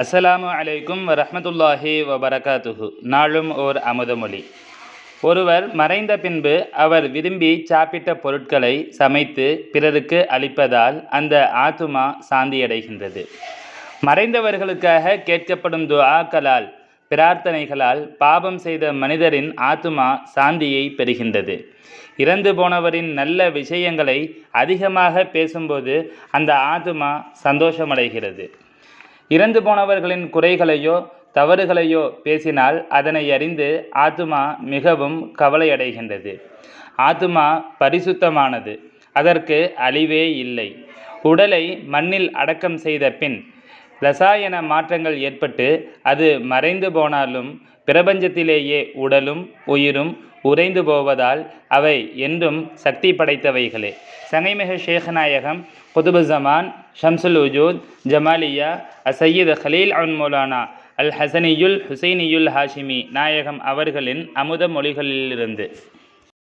அஸ்ஸலாமு அலைக்கும் வரமத்துல்லாஹி வபரகாத்துஹு. நாளும் ஓர் அமுதமொழி ஒருவர் மறைந்த பின்பு அவர் விரும்பி சாப்பிட்ட பொருட்களை சமைத்து பிறருக்கு அளிப்பதால் அந்த ஆத்துமா சாந்தியடைகின்றது. மறைந்தவர்களுக்காக கேட்கப்படும் துஆக்களால் பிரார்த்தனைகளால் பாபம் செய்த மனிதரின் ஆத்துமா சாந்தியை பெறுகின்றது. இறந்து போனவரின் நல்ல விஷயங்களை அதிகமாக பேசும்போது அந்த ஆத்துமா சந்தோஷமடைகிறது. இறந்து போனவர்களின் குறைகளையோ தவறுகளையோ பேசினால் அதனை அறிந்து ஆத்துமா மிகவும் கவலையடைகின்றது. ஆத்துமா பரிசுத்தமானது அதற்கு அழிவே இல்லை. உடலை மண்ணில் அடக்கம் செய்த பின் ரசாயன மாற்றங்கள் ஏற்பட்டு அது மறைந்து போனாலும் பிரபஞ்சத்திலேயே உடலும் உயிரும் உறைந்து போவதால் அவை என்றும் சக்தி படைத்தவைகளே. சங்கைமிகு ஷேகநாயகம் குதுபு ஜமான் ஷம்சுல் உஜூத் ஜமாலியா அசையீத் ஹலீல் அன் மௌலானா அல் ஹசனியுல் ஹுசைனியுல் ஹாஷிமி நாயகம் அவர்களின் அமுத மொழிகளிலிருந்து